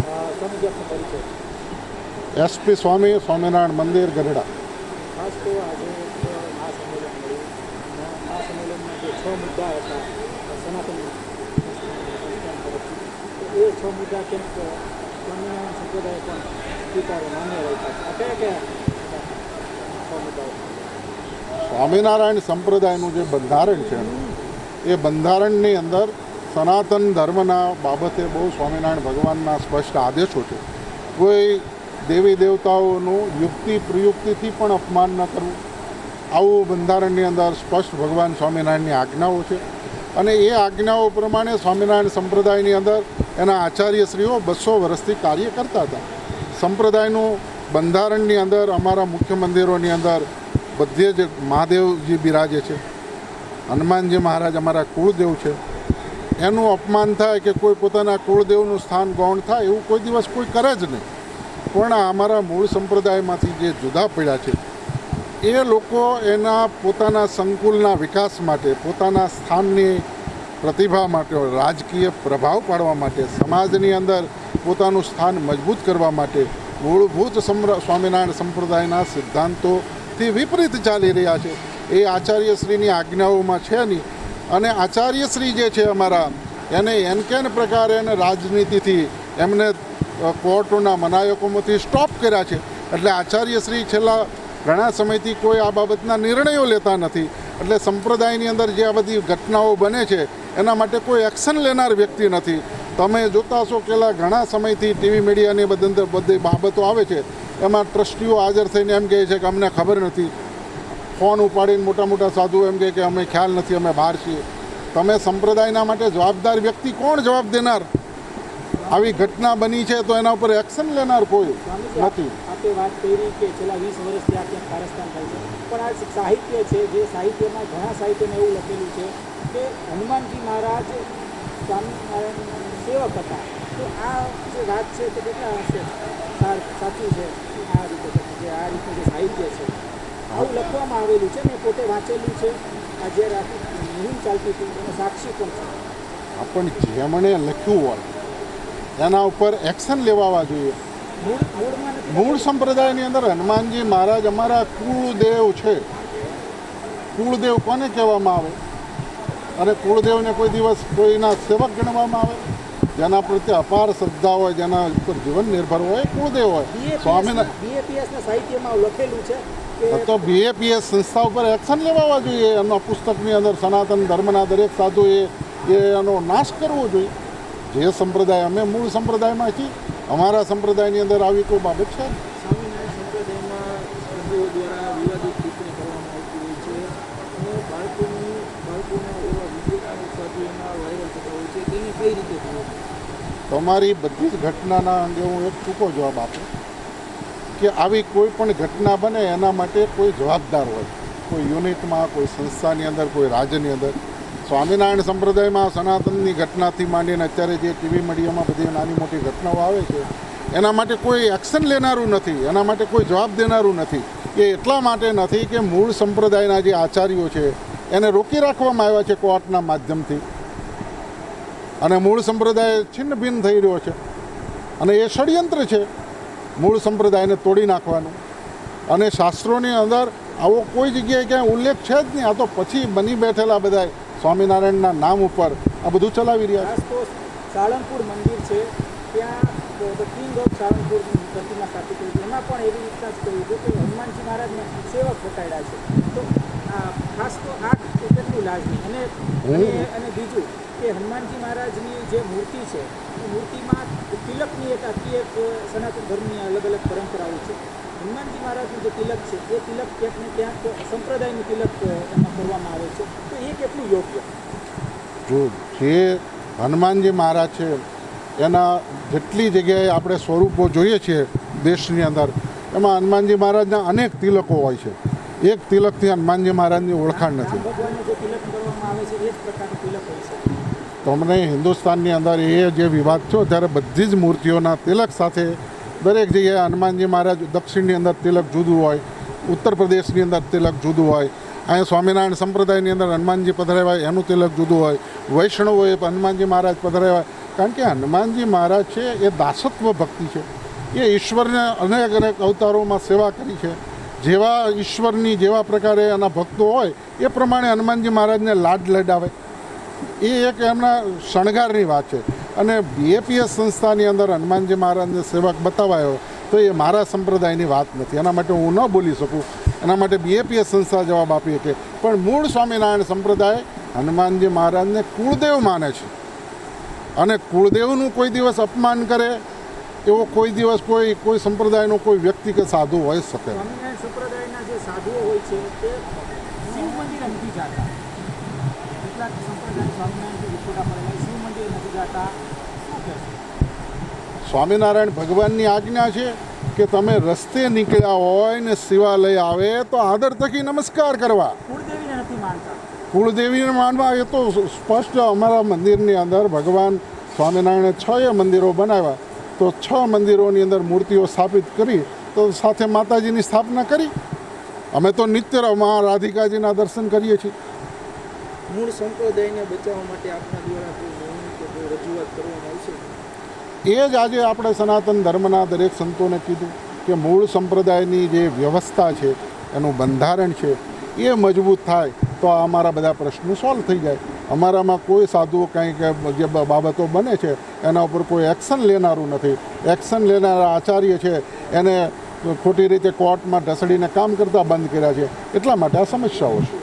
હા, સ્વામીજી આપનો પરિચય એસપી સ્વામી સ્વામિનારાયણ મંદિર ગઢડા ખાસ તો આજે મળ્યું અને મહાસંમેલનમાં જે છ મુદ્દા હતા સનાતન એ છ મુદ્દા ક્યાંક સ્વામિનારાયણ સંપ્રદાય પણ સ્વીકારે માન્ય રાખ્યા આ કયા કયા છ મુદ્દાઓ સ્વામિનારાયણ સંપ્રદાયનું જે બંધારણ છે એ બંધારણની અંદર સનાતન ધર્મના બાબતે બહુ સ્વામિનારાયણ ભગવાનના સ્પષ્ટ આદેશો છે. કોઈ દેવી દેવતાઓનું યુક્તિ પ્રયુક્તિથી પણ અપમાન ન કરવું. આવું બંધારણની અંદર સ્પષ્ટ ભગવાન સ્વામિનારાયણની આજ્ઞાઓ છે. અને એ આજ્ઞાઓ પ્રમાણે સ્વામિનારાયણ સંપ્રદાયની અંદર એના આચાર્યશ્રીઓ બસો વર્ષથી કાર્ય કરતા હતા. સંપ્રદાયનું બંધારણની અંદર અમારા મુખ્ય મંદિરોની અંદર બધે જ મહાદેવજી બિરાજે છે. હનુમાનજી મહારાજ અમારા કુળદેવ છે. એનું અપમાન થાય કે કોઈ પોતાના કુળદેવનું સ્થાન ગૌણ થાય, એવું કોઈ દિવસ કોઈ કરે જ નહીં. પણ અમારા મૂળ સંપ્રદાયમાંથી જે જુદા પડ્યા છે, એ લોકો એના પોતાના સંકુલના વિકાસ માટે, પોતાના સ્થાનની પ્રતિભા માટે, રાજકીય પ્રભાવ પાડવા માટે, સમાજની અંદર પોતાનું સ્થાન મજબૂત કરવા માટે મૂળભૂત સમ્ર સ્વામિનારાયણ સંપ્રદાયના સિદ્ધાંતોથી વિપરીત ચાલી રહ્યા છે. એ આચાર્યશ્રીની આજ્ઞાઓમાં છે નહીં. અને આચાર્યશ્રી જે છે અમારા, એને એન કેન પ્રકારે એને રાજનીતિથી એમને કોર્ટોના મનાયકોમાંથી સ્ટોપ કર્યા છે. એટલે આચાર્યશ્રી છેલ્લા ઘણા સમયથી કોઈ આ બાબતના નિર્ણયો લેતા નથી. એટલે સંપ્રદાયની અંદર જે આ બધી ઘટનાઓ બને છે, એના માટે કોઈ એક્શન લેનાર વ્યક્તિ નથી. તમે જોતા હશો કેલા ઘણા સમયથી ટીવી મીડિયાની બધી બધી બાબતો આવે છે. એમાં ટ્રસ્ટીઓ હાજર થઈને એમ કહે છે કે અમને ખબર નથી. ફોન ઉપાડીને મોટા મોટા સાધુ એમ કે અમે ખ્યાલ નથી, અમે બહાર છીએ. તમે સંપ્રદાયના માટે જવાબદાર વ્યક્તિ કોણ જવાબ દેનાર? આવી ઘટના બની છે તો એના ઉપર એક્શન લેનાર કોઈ નથી. આપે વાત કરી કે છેલ્લા વીસ વર્ષથી આ ક્યાંક કારસ્તાન થાય છે. પણ આ સાહિત્ય છે, જે સાહિત્યમાં ઘણા સાહિત્યમાં એવું લખેલું છે કે હનુમાનજી મહારાજ સ્વામિનારાયણ સેવક હતા. તો આ જે વાત છે તે કેટલા સાર- સાચું છે? આ રીતે જે આ રીતે જે સાહિત્ય છે. આવું લખવામાં આવેલું છે મેં પોતે વાંચેલું છે. આ જ્યારે મુહિમ ચાલતી હતી એનો સાક્ષી પણ છે. આપણ જેમણે લખ્યું હોય એના ઉપર એક્શન લેવાવા જોઈએ. મૂળ સંપ્રદાયની અંદર હનુમાનજી મહારાજ અમારા કુળદેવ છે. કુળદેવ કોને કહેવામાં આવે? અને કુળદેવને કોઈ દિવસ કોઈના સેવક ગણવામાં આવે? જેના પ્રત્યે અપાર શ્રદ્ધા હોય જેના ઉપર જીવન નિર્ભર હોય કુળદેવ હોય. સ્વામિના સાહિત્યમાં લખેલું છે તો બીએપીએસ સંસ્થા ઉપર એક્શન લેવાવા જોઈએ. એમના પુસ્તકની અંદર સનાતન ધર્મના દરેક સાધુએ એ એનો નાશ કરવો જોઈએ. જે સંપ્રદાય અમે મૂળ સંપ્રદાયમાં છીએ અમારા સંપ્રદાયની અંદર આવી કોઈ બાબત છે. સ્વામિનારાયણ દ્વારા વિવાદિત ટિપ્પણી કરવામાં આવતી હોય છે. અને બાળકોની બાળકોના તમારી બધી જ ઘટનાના અંગે હું એક ટૂંકો જવાબ આપું કે આવી કોઈ પણ ઘટના બને એના માટે કોઈ જવાબદાર હોય. કોઈ યુનિટમાં, કોઈ સંસ્થાની અંદર, કોઈ રાજ્યની અંદર. સ્વામિનારાયણ સંપ્રદાયમાં સનાતનની ઘટનાથી માંડીને અત્યારે જે ટીવી મીડિયામાં બધી નાની મોટી ઘટનાઓ આવે છે, એના માટે કોઈ એક્શન લેનારું નથી, એના માટે કોઈ જવાબ દેનારું નથી. એ એટલા માટે નથી કે મૂળ સંપ્રદાયના જે આચાર્યો છે એને રોકી રાખવામાં આવ્યા છે કોર્ટના માધ્યમથી. અને મૂળ સંપ્રદાય છિન્ન ભિન્ન થઈ રહ્યો છે. અને એ ષડયંત્ર છે મૂળ સંપ્રદાયને તોડી નાખવાનું. અને શાસ્ત્રોની અંદર આવો કોઈ જગ્યાએ ક્યાંય ઉલ્લેખ છે જ નહીં. આ તો પછી બની બેઠેલા બધા સ્વામિનારાયણના નામ ઉપર આ બધું ચલાવી રહ્યા છે. સાળંગપુર મંદિર છે. ત્યાં કિંગ ઓફ સાળંગપુર એમાં પણ એવી રીતના જ કહ્યું છે કે હનુમાનજી મહારાજને સેવક બતાડ્યા છે. તો ખાસ તો આ કેટલું લાજમી અને અને અને બીજું કે હનુમાનજી મહારાજની જે મૂર્તિ છે એ મૂર્તિમાં તિલકની એક આખી એક સનાતન ધર્મની અલગ અલગ પરંપરાઓ છે. હનુમાનજી મહારાજનું જે તિલક છે એ તિલક ક્યાંક ને ક્યાંક સંપ્રદાયનું તિલક એમાં કરવામાં આવે છે. તો એ કેટલું યોગ્ય? જો જે હનુમાનજી મહારાજ છે એના જેટલી જગ્યાએ આપણે સ્વરૂપો જોઈએ છીએ દેશની અંદર એમાં હનુમાનજી મહારાજના અનેક તિલકો હોય છે. એક તિલકથી હનુમાનજી મહારાજની ઓળખાણ નથી. હોય તમને હિન્દુસ્તાનની અંદર એ જે વિવાદ થયો, ત્યારે બધી જ મૂર્તિઓના તિલક સાથે દરેક જગ્યાએ હનુમાનજી મહારાજ દક્ષિણની અંદર તિલક જુદું હોય, ઉત્તર પ્રદેશની અંદર તિલક જુદું હોય, અહીંયા સ્વામિનારાયણ સંપ્રદાયની અંદર હનુમાનજી પધરાવ્યા, એનું તિલક જુદું હોય, વૈષ્ણવોએ હનુમાનજી મહારાજ પધરાવ્યા. કારણ કે હનુમાનજી મહારાજ છે એ દાસત્વ ભક્તિ છે. એ ઈશ્વરને અનેક અનેક અવતારોમાં સેવા કરી છે. જેવા ઈશ્વરની જેવા પ્રકારે એના ભક્તો હોય, એ પ્રમાણે હનુમાનજી મહારાજને લાડ લડાવે. એ એક એમના શણગારની વાત છે. અને બીએપીએસ સંસ્થાની અંદર હનુમાનજી મહારાજને સેવક બતાવાયો, તો એ મારા સંપ્રદાયની વાત નથી. એના માટે હું ન બોલી શકું. એના માટે બીએપીએસ સંસ્થા જવાબ આપી શકે. પણ મૂળ સ્વામિનારાયણ સંપ્રદાય હનુમાનજી મહારાજને કુળદેવ માને છે. અને કુળદેવનું કોઈ દિવસ અપમાન કરે એવો કોઈ દિવસ કોઈ કોઈ સંપ્રદાયનો કોઈ વ્યક્તિ કે સાધુ હોય શકે. સ્વામિનારાયણ ભગવાનની આજ્ઞા છે કે તમે રસ્તે નીકળ્યા હોય ને શિવાલય આવે તો આદર થકી નમસ્કાર કરવા. કુળદેવીને કુળદેવીને માનવા એ તો સ્પષ્ટ અમારા મંદિરની અંદર ભગવાન સ્વામિનારાયણે છ એ મંદિરો બનાવ્યા. તો છ મંદિરોની અંદર મૂર્તિઓ સ્થાપિત કરી તો સાથે માતાજીની સ્થાપના કરી. અમે તો નિત્ય મા રાધિકાજીના દર્શન કરીએ છીએ. મૂળ સંપ્રદાયને બચાવવા માટે આપના દ્વારા રજૂઆત કરવામાં આવશે એ જ આજે આપણે સનાતન ધર્મના દરેક સંતોને કીધું કે મૂળ સંપ્રદાયની જે વ્યવસ્થા છે એનું બંધારણ છે એ મજબૂત થાય તો આ અમારા બધા પ્રશ્નો સોલ્વ થઈ જાય. અમારામાં કોઈ સાધુઓ કંઈક જે બાબતો બને છે, એના ઉપર કોઈ એક્શન લેનારું નથી. એક્શન લેનારા આચાર્ય છે, એને ખોટી રીતે કોર્ટમાં ઢસડીને કામ કરતા બંધ કર્યા છે. એટલા માટે આ સમસ્યાઓ છે.